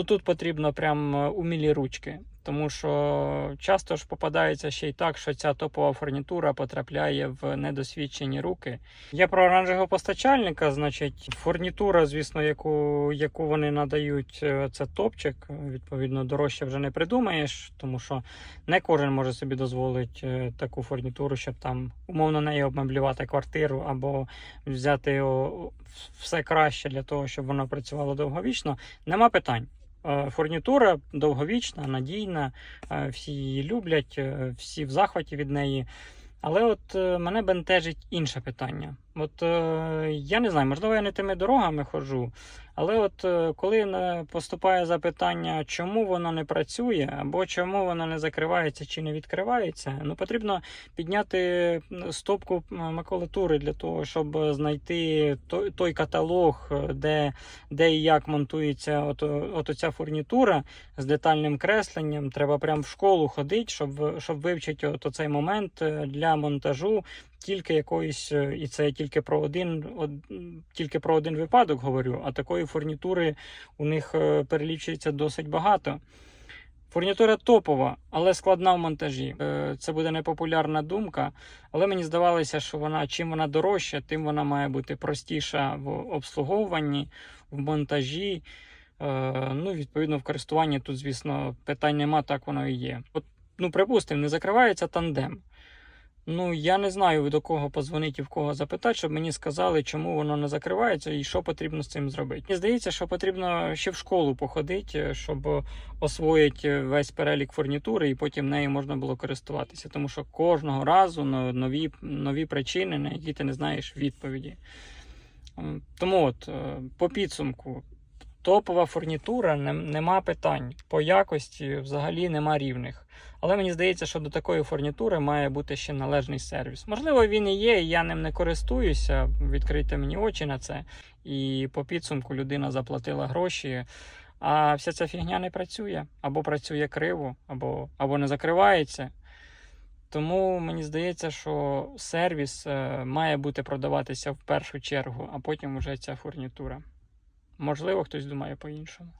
Ну, Тут потрібно прям е, умілі ручки, тому що часто ж попадається ще й так, що ця топова фурнітура потрапляє в недосвідчені руки. Я про оранжевого постачальника, значить, фурнітура, звісно, яку, яку вони надають, е, це топчик. Відповідно, дорожче вже не придумаєш, тому що не кожен може собі дозволити е, таку фурнітуру, щоб там умовно нею обмеблювати квартиру або взяти все краще для того, щоб воно працювало довговічно. Нема питань. Е, Фурнітура довговічна, надійна, е, всі її люблять, е, всі в захваті від неї. Але от мене бентежить інше питання. От я не знаю, можливо, я не тими дорогами ходжу, але от е, коли поступає запитання, чому воно не працює, або чому воно не закривається чи не відкривається, ну потрібно підняти стопку макулатури для того, щоб знайти той, той каталог, е, де, де і як монтується от, от оця фурнітура з детальним кресленням. Треба прямо в школу ходити, щоб, щоб вивчити от оцей момент е, для монтажу. Тільки якоїсь, е, і це тільки про один, од, тільки про один випадок говорю, а такої фурнітури у них е, перелічується досить багато. Фурнітура топова, але складна в монтажі. Е, Це буде непопулярна думка, але мені здавалося, що вона чим вона дорожча, тим вона має бути простіша в обслуговуванні, в монтажі. Ну, відповідно, в користуванні тут, звісно, питань нема, так воно і є. От, ну, припустимо, не закривається тандем. Ну, я не знаю, до кого позвонити і в кого запитати, щоб мені сказали, чому воно не закривається і що потрібно з цим зробити. Мені здається, що потрібно ще в школу походити, щоб освоїти весь перелік фурнітури і потім нею можна було користуватися. Тому що кожного разу нові, нові причини, на які ти не знаєш відповіді. Тому от, е, по підсумку, топова фурнітура, нема питань. По якості взагалі нема рівних. Але мені здається, що до такої фурнітури має бути ще належний сервіс. Можливо, він і є, і я ним не користуюся. Відкрийте мені очі на це. І по підсумку людина заплатила гроші. А вся ця фігня не працює, або працює криво, або, або не закривається. Тому мені здається, що сервіс е, має бути продаватися в першу чергу, а потім вже ця фурнітура. Можливо, хтось думає по-іншому.